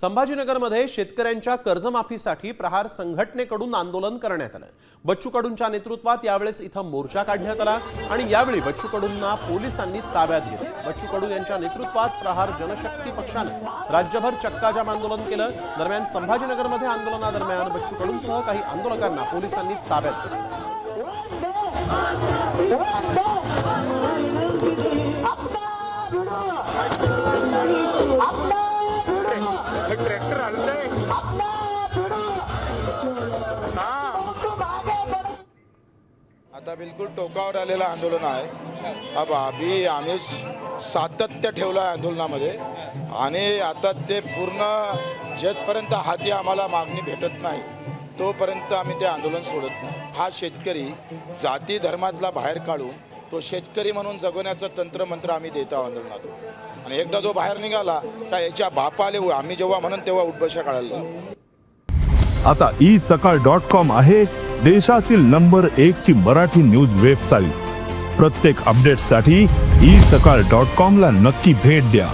संभाजीनगरमध्ये शेतकऱ्यांच्या कर्जमाफीसाठी प्रहार संघटनेकडून आंदोलन करण्यात आलं. बच्चू कडूंच्या नेतृत्वात यावेळेस इथं मोर्चा काढण्यात आला आणि यावेळी बच्चू कडूंना पोलिसांनी ताब्यात घेतलं. बच्चू कडू यांच्या नेतृत्वात प्रहार जनशक्ती पक्षानं राज्यभर चक्काजाम आंदोलन केलं. दरम्यान संभाजीनगरमध्ये आंदोलनादरम्यान बच्चू कडूंसह काही आंदोलकांना पोलिसांनी ताब्यात घेतलं. ट्रॅक्टर हलतंय आता बिलकुल टोकावर आलेलं आंदोलन आहे. अब आम्ही आम्ही सातत्य ठेवलं आहे आंदोलनामध्ये. आणि आता ते पूर्ण जेथपर्यंत हाती आम्हाला मागणी भेटत नाही तोपर्यंत आम्ही ते आंदोलन सोडत नाही. हा शेतकरी जाती धर्मातला बाहेर काढून तो शेतकरी म्हणून जगवण्याचं तंत्रमंत्र आम्ही देत आहोत आंदोलनातून आणि एकदा जो बाहेर निघाला का याच्या बापाले आम्ही जेव्हा म्हणून तेव्हा उठबशा काढायला आता ई सकाळ डॉट कॉम आहे देशातील नंबर एक ची मराठी न्यूज वेबसाईट. प्रत्येक अपडेटसाठी ई सकाळ डॉट कॉम ला नक्की भेट द्या.